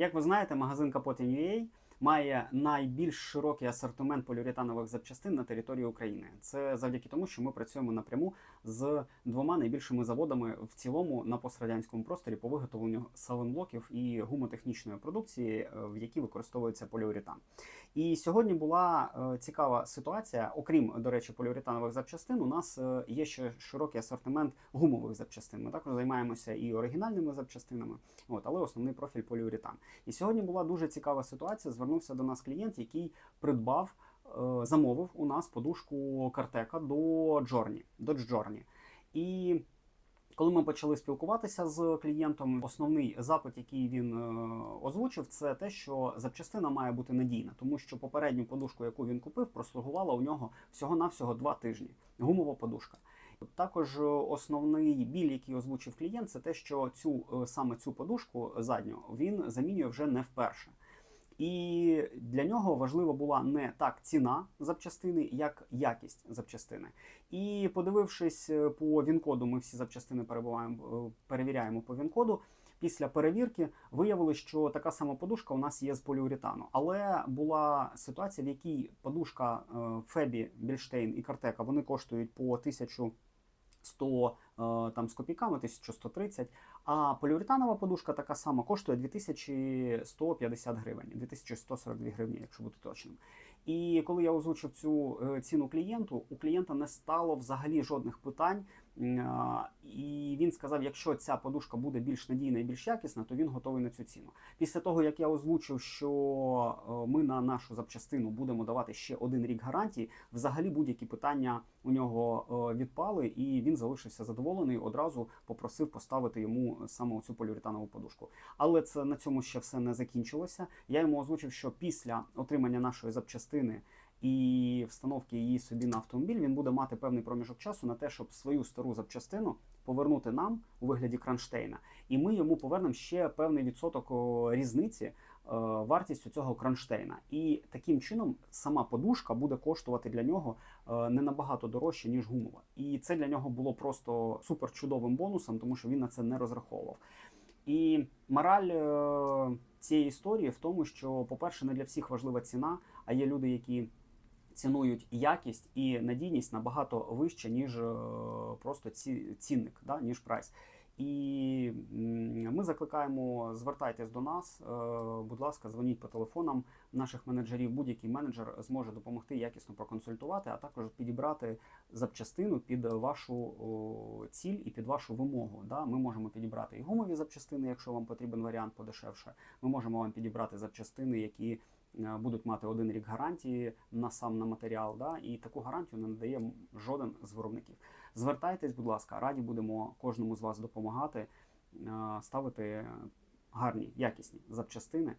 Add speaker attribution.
Speaker 1: Як ви знаєте, магазин Kapotin.ua має найбільш широкий асортимент поліуретанових запчастин на території України. Це завдяки тому, що ми працюємо напряму з двома найбільшими заводами в цілому на пострадянському просторі по виготовленню саленблоків і гумотехнічної продукції, е, в якій використовується поліуретан. І сьогодні була е, цікава ситуація. Окрім, до речі, поліуретанових запчастин, у нас е, є ще широкий асортимент гумових запчастин. Ми також займаємося і оригінальними запчастинами, от, але основний профіль поліуретан. І сьогодні була дуже цікава ситуація. Звернувся до нас клієнт, який придбав, е, замовив у нас подушку Картека до Джорні, до Джорні. І коли ми почали спілкуватися з клієнтом, основний запит, який він е, озвучив, це те, що запчастина має бути надійна, тому що попередню подушку, яку він купив, прослугувала у нього всього-навсього два тижні. Гумова подушка. Також е, основний біль, який озвучив клієнт, це те, що цю саме цю подушку задню він замінює вже не вперше. І для нього важлива була не так ціна запчастини, як якість запчастини. І подивившись е, по він-коду, ми всі запчастини е, перевіряємо по він-коду. Після перевірки виявили, що така сама подушка у нас є з поліуретану. Але була ситуація, в якій подушка е, Фебі, Більштейн і Картека вони коштують по 1100 е, там з копійками, 1130, а поліуретанова подушка така сама коштує 2150 гривень, 2142 гривні, якщо бути точним. І коли я озвучив цю е, ціну клієнту, у клієнта не стало взагалі жодних питань. І він сказав, якщо ця подушка буде більш надійна і більш якісна, то він готовий на цю ціну. Після того, як я озвучив, що е, ми на нашу запчастину будемо давати ще один рік гарантії, взагалі будь-які питання у нього е, відпали, і він залишився задоволений. Одразу попросив поставити йому саме цю поліуретанову подушку. Але це на цьому ще все не закінчилося. Я йому озвучив, що після отримання нашої запчастини і встановки її собі на автомобіль, він буде мати певний проміжок часу на те, щоб свою стару запчастину повернути нам у вигляді кронштейна, і ми йому повернемо ще певний відсоток різниці е, вартістю цього кронштейна. І таким чином сама подушка буде коштувати для нього е, не набагато дорожче, ніж гумова. І це для нього було просто супер чудовим бонусом, тому що він на це не розраховував. І мораль е, цієї історії в тому, що, по-перше, не для всіх важлива ціна, а є люди, які цінують якість і надійність набагато вище, ніж е, просто ці, цінник, да, ніж прайс. І ми закликаємо, звертайтесь до нас, е, будь ласка, дзвоніть по телефонам наших менеджерів. Будь-який менеджер зможе допомогти якісно проконсультувати, а також підібрати запчастину під вашу ціль і під вашу вимогу. Ми можемо підібрати і гумові запчастини, якщо вам потрібен варіант подешевше. Ми можемо вам підібрати запчастини, які будуть мати один рік гарантії на сам на матеріал. Да? І таку гарантію не надає жоден з виробників. Звертайтесь, будь ласка, раді будемо кожному з вас допомагати, е, ставити гарні, якісні запчастини.